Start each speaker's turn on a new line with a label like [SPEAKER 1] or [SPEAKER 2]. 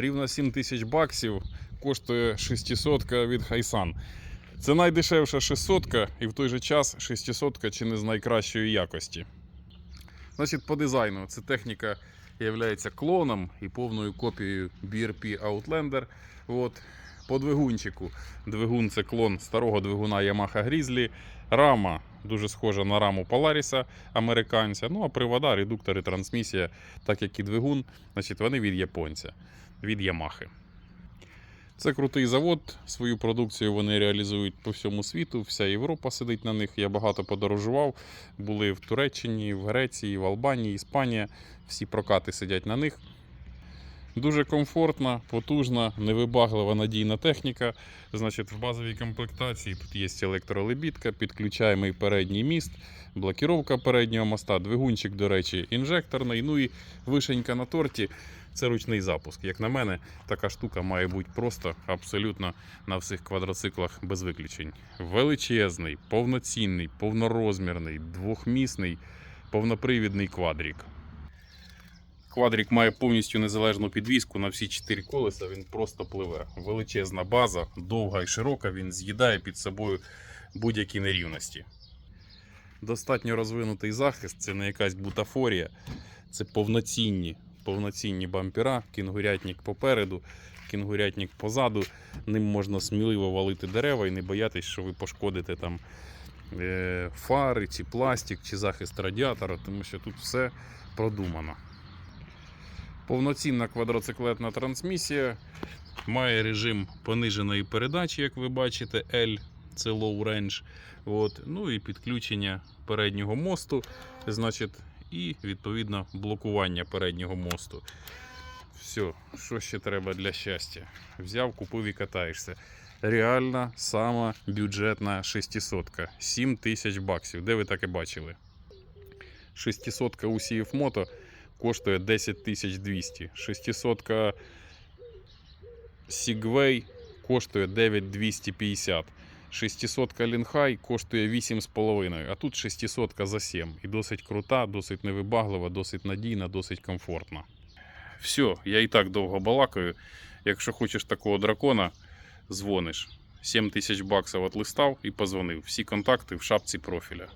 [SPEAKER 1] Рівно 7 тисяч баксів коштує 600 від Хайсан. Це найдешевша 600 і в той же час 600 чи не з найкращої якості. Значить, по дизайну ця техніка є клоном і повною копією BRP Outlander. От. По двигунчику. Двигун це клон старого двигуна Yamaha Grizzly. Рама дуже схожа на раму Polaris американця. Ну а привода, редуктори, трансмісія, так як і двигун, значить, вони від японця, від Yamaha. Це крутий завод. Свою продукцію вони реалізують по всьому світу. Вся Європа сидить на них. Я багато подорожував. Були в Туреччині, в Греції, в Албанії, Іспанія. Всі прокати сидять на них. Дуже комфортна, потужна, невибаглива надійна техніка. Значить, в базовій комплектації тут є електролебідка, підключаємий передній міст, блокіровка переднього моста, двигунчик, до речі, інжекторний. Ну і вишенька на торті це ручний запуск. Як на мене, така штука має бути просто абсолютно на всіх квадроциклах без виключень. Величезний, повноцінний, повнорозмірний, двохмісний, повнопривідний квадрік. Квадрік має повністю незалежну підвіску на всі чотири колеса, він просто пливе. Величезна база, довга і широка, він з'їдає під собою будь-які нерівності. Достатньо розвинутий захист, це не якась бутафорія, це повноцінні, повноцінні бампера, кінгурятник попереду, кінгурятник позаду. Ним можна сміливо валити дерева і не боятись, що ви пошкодите там е, фари, чи пластик, чи захист радіатора, тому що тут все продумано. Повноцінна квадроциклетна трансмісія. Має режим пониженої передачі, як ви бачите, L, це low range. От. Ну і підключення переднього мосту, значить, і відповідно блокування переднього мосту. Все, що ще треба для щастя? Взяв, купив і катаєшся. Реальна сама бюджетна 600 7 тисяч баксів. Де ви таке бачили? 600 у CF Moto коштує 10 200. 600 Segway коштує 9250. 600 Лінхай коштує 8,5, а тут 600 за 7. І досить крута, досить невибаглива, досить надійна, досить комфортна. Все, я і так довго балакаю. Якщо хочеш такого дракона, дзвониш. 7 тисяч баксів отлистав і позвонив. Всі контакти в шапці профіля.